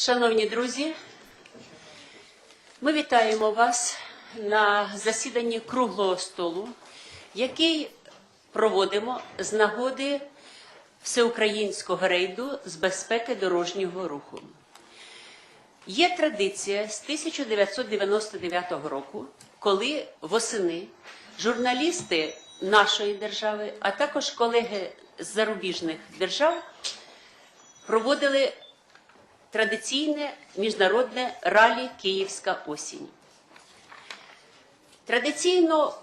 Шановні друзі, ми вітаємо вас на засіданні круглого столу, який проводимо з нагоди всеукраїнського рейду з безпеки дорожнього руху. Є традиція з 1999 року, коли восени журналісти нашої держави, а також колеги з зарубіжних держав проводили традиційне міжнародне ралі Київська осінь. Традиційно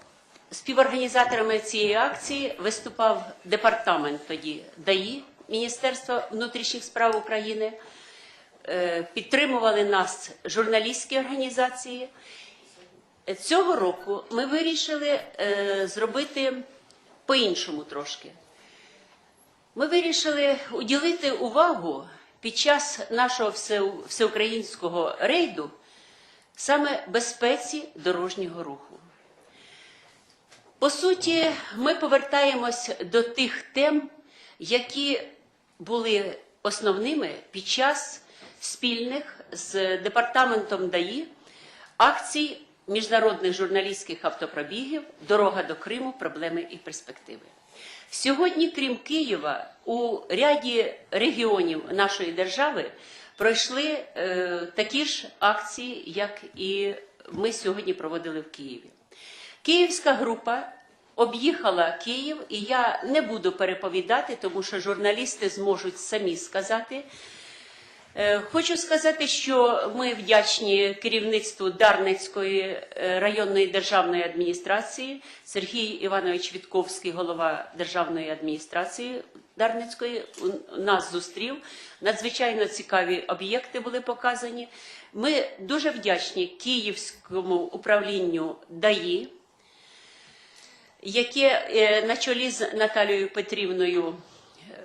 співорганізаторами цієї акції виступав департамент тоді ДАІ Міністерства внутрішніх справ України. Е, Підтримували нас журналістські організації. Цього року ми вирішили е, зробити по-іншому трошки. Ми вирішили уділити увагу під час нашого всеукраїнського рейду саме безпеці дорожнього руху. По суті, ми повертаємось до тих тем, які були основними під час спільних з департаментом ДАІ акцій міжнародних журналістських автопробігів Дорога до Криму, проблеми і перспективи. Сьогодні, крім Києва, у ряді регіонів нашої держави пройшли е, такі ж акції, як і ми сьогодні проводили в Києві. Київська група об'їхала Київ, і я не буду переповідати, тому що журналісти зможуть самі сказати. Е, Хочу сказати, що ми вдячні керівництву Дарницької е, районної державної адміністрації. Сергій Іванович Вітковський, голова державної адміністрації Дарницької, нас зустрів. Надзвичайно цікаві об'єкти були показані. Ми дуже вдячні Київському управлінню ДАІ, яке е, на чолі з Наталією Петрівною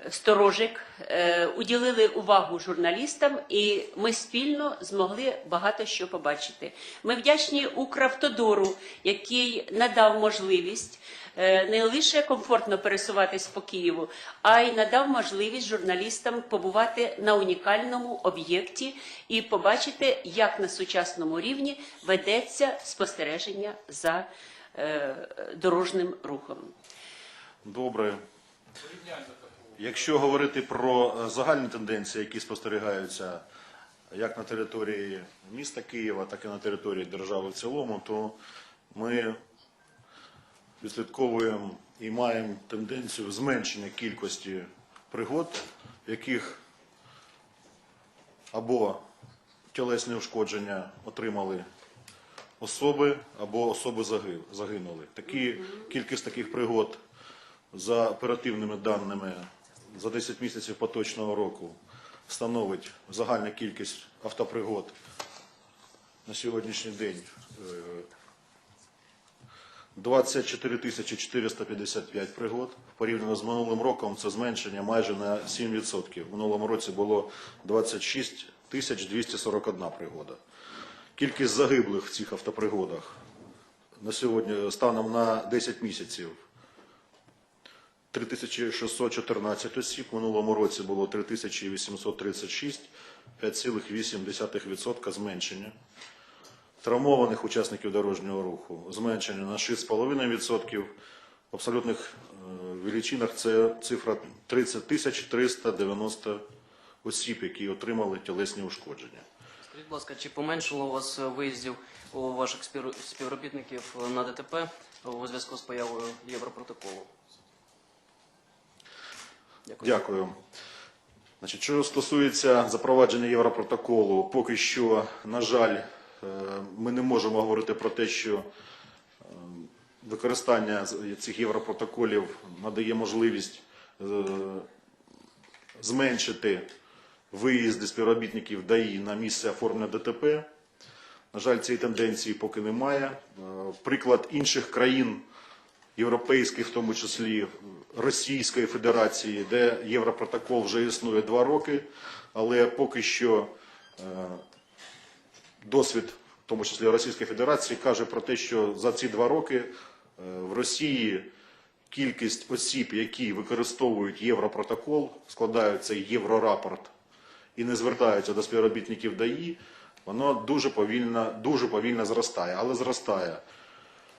Сторожик е, уділили увагу журналістам, і ми спільно змогли багато що побачити. Ми вдячні Укравтодору, який надав можливість е, не лише комфортно пересуватись по Києву, а й надав можливість журналістам побувати на унікальному об'єкті і побачити, як на сучасному рівні ведеться спостереження за е, дорожнім рухом. Добре. Якщо говорити про е, загальні тенденції, які спостерігаються як на території міста Києва, так і на території держави в цілому, то ми відслідковуємо і маємо тенденцію зменшення кількості пригод, в яких або тілесні ушкодження отримали особи, або особи загинули. Такі, кількість таких пригод за оперативними даними за 10 місяців поточного року становить загальна кількість автопригод на сьогоднішній день е, 24 тисячі 455 пригод. Порівняно з минулим роком це зменшення майже на 7%. В минулому році було 26 тисяч 241 пригода. Кількість загиблих в цих автопригодах на сьогодні станом на 10 місяців 3614 осіб, в минулому році було 3836, 5,8% зменшення. Травмованих учасників дорожнього руху зменшення на 6,5%. В абсолютних е, величинах це цифра 30 тисяч 390 осіб, які отримали тілесні ушкодження. Скажіть, будь ласка, чи поменшило у вас е, виїздів у ваших співробітників е, на ДТП у зв'язку з появою Європротоколу? Дякую. Дякую. Значить, що стосується запровадження Європротоколу, поки що, на жаль, е, ми не можемо говорити про те, що е, використання цих європротоколів надає можливість е, зменшити виїзди співробітників ДАІ на місце оформлення ДТП. На жаль, цієї тенденції поки немає. Приклад інших країн європейських, в тому числі Російської Федерації, де Європротокол вже існує два роки, але поки що е, досвід, в тому числі Російської Федерації, каже про те, що за ці два роки е, в Росії кількість осіб, які використовують Європротокол, складають цей єврорапорт і не звертаються до співробітників ДАІ, воно дуже повільно, дуже повільно зростає, але зростає.